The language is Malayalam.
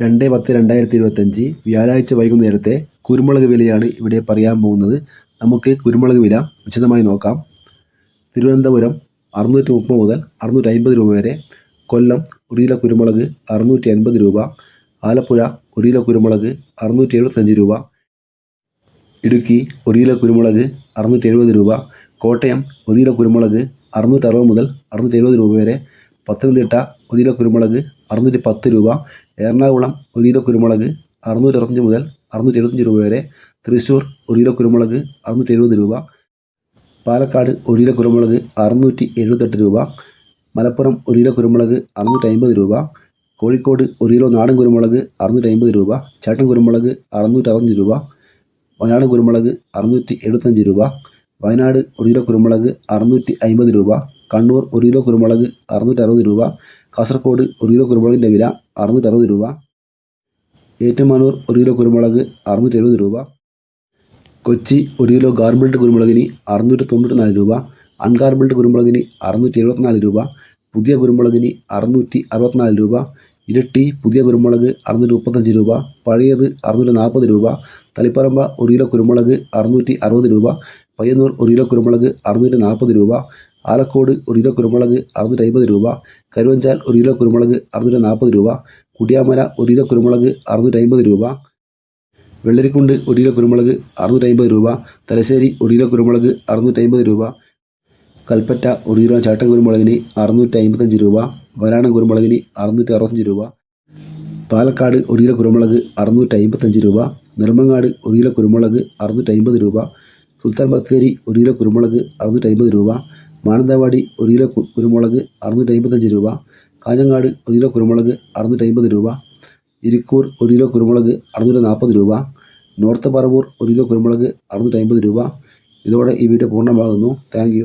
രണ്ട് പത്ത് രണ്ടായിരത്തി ഇരുപത്തഞ്ച് വ്യാഴാഴ്ച വൈകുന്നേരത്തെ കുരുമുളക് വിലയാണ് ഇവിടെ പറയാൻ പോകുന്നത്. നമുക്ക് കുരുമുളക് വില വിശദമായി നോക്കാം. തിരുവനന്തപുരം അറുന്നൂറ്റി മുപ്പത് മുതൽ അറുന്നൂറ്റി അൻപത് രൂപ വരെ കൊല്ലം ഒരു കിലോ കുരുമുളക് അറുന്നൂറ്റി എൺപത് രൂപ ആലപ്പുഴ ഒരു കിലോ കുരുമുളക് അറുന്നൂറ്റി എഴുപത്തഞ്ച് രൂപ ഇടുക്കി ഒരു കിലോ കുരുമുളക് അറുന്നൂറ്റി എഴുപത് രൂപ കോട്ടയം ഒരു കിലോ കുരുമുളക് അറുന്നൂറ്റി അറുപത് മുതൽ അറുന്നൂറ്റി എഴുപത് രൂപ വരെ പത്തനംതിട്ട ഒരു കിലോ കുരുമുളക് അറുന്നൂറ്റി പത്ത് രൂപ. എറണാകുളം ഒരു കിലോ കുരുമുളക് അറുന്നൂറ്റി അറുപത്തഞ്ച് മുതൽ അറുന്നൂറ്റി എഴുപത്തഞ്ച് രൂപ വരെ. തൃശ്ശൂർ ഒരു കിലോ കുരുമുളക് അറുന്നൂറ്റി എഴുപത് രൂപ. പാലക്കാട് ഒരു കിലോ കുരുമുളക് അറുന്നൂറ്റി എഴുപത്തെട്ട് രൂപ. മലപ്പുറം ഒരു കിലോ കുരുമുളക് അറുന്നൂറ്റി അമ്പത് രൂപ. കോഴിക്കോട് ഒരു കിലോ നാടൻ കുരുമുളക് അറുന്നൂറ്റി അമ്പത് രൂപ. ചേട്ടൻ കുരുമുളക് അറുന്നൂറ്റി അറുപത്തഞ്ച് രൂപ. വയനാട് കുരുമുളക് അറുന്നൂറ്റി എഴുപത്തഞ്ച് രൂപ. വയനാട് ഒരു കിലോ കുരുമുളക് അറുന്നൂറ്റി അമ്പത് രൂപ. കണ്ണൂർ ഒരു കിലോ കുരുമുളക് അറുന്നൂറ്റി അറുപത് രൂപ. കാസർഗോഡ് ഒരു കിലോ കുരുമുളകിന്റെ വില അറുന്നൂറ്റി അറുപത് രൂപ. ഏറ്റുമാനൂർ ഒരു കിലോ കുരുമുളക് അറുന്നൂറ്റി എഴുപത് രൂപ. കൊച്ചി ഒരു കിലോ ഗാർബിൾഡ് കുരുമുളകിന് അറുന്നൂറ്റി തൊണ്ണൂറ്റി രൂപ. അൺഗാർബിൾഡ് കുരുമുളകിന് അറുന്നൂറ്റി എഴുപത്തിനാല് രൂപ. പുതിയ കുരുമുളകിന് അറുന്നൂറ്റി അറുപത്തിനാല് രൂപ. ഇരട്ടി പുതിയ കുരുമുളക് അറുന്നൂറ്റി മുപ്പത്തഞ്ച് രൂപ. പഴയത് അറുന്നൂറ്റി നാൽപ്പത് രൂപ. തളിപ്പറമ്പ ഒരു കിലോ കുരുമുളക് അറുന്നൂറ്റി അറുപത് രൂപ. പയ്യന്നൂർ ഒരു കിലോ കുരുമുളക് അറുന്നൂറ്റി നാൽപ്പത് രൂപ. ആലക്കോട് ഒരു കിലോ കുരുമുളക് അറുന്നൂറ്റി അമ്പത് രൂപ കരുവഞ്ചാൽ ഒരു കിലോ കുരുമുളക് അറുന്നൂറ്റി നാൽപ്പത് രൂപ കുടിയാമല ഒരു കിലോ കുരുമുളക് അറുന്നൂറ്റി അമ്പത് രൂപ വെള്ളരിക്കുണ്ട് ഒരു കിലോ കുരുമുളക് അറുന്നൂറ്റി അമ്പത് രൂപ തലശ്ശേരി ഒരു കിലോ കുരുമുളക് അറുന്നൂറ്റി അമ്പത് രൂപ കൽപ്പറ്റ ഒരു കിലോ ചാട്ടൻ കുരുമുളകിന് അറുന്നൂറ്റി അമ്പത്തഞ്ച് രൂപ വരാണം കുരുമുളകിന് അറുന്നൂറ്റി അറുപത്തഞ്ച് രൂപ പാലക്കാട് ഒരു കിലോ കുരുമുളക് അറുന്നൂറ്റി അമ്പത്തഞ്ച് രൂപ നിർമ്മങ്ങാട് ഒരു കിലോ കുരുമുളക് അറുന്നൂറ്റി അമ്പത് രൂപ സുൽത്താൻ ബത്തേരി ഒരു കിലോ കുരുമുളക് അറുന്നൂറ്റി അമ്പത് രൂപ മാനന്തവാടി ഒരു കിലോ കുരുമുളക് അറുന്നൂറ്റി അമ്പത്തഞ്ച് രൂപ. കാഞ്ഞങ്ങാട് ഒരു കിലോ കുരുമുളക് അറുന്നൂറ്റി അമ്പത് രൂപ. ഇരിക്കൂർ ഒരു കിലോ കുരുമുളക് അറുന്നൂറ്റി നാൽപ്പത് രൂപ. നോർത്ത് പറവൂർ ഒരു കിലോ കുരുമുളക് അറുന്നൂറ്റി അമ്പത് രൂപ. ഇതോടെ ഈ വീഡിയോ പൂർണമാകുന്നു. താങ്ക്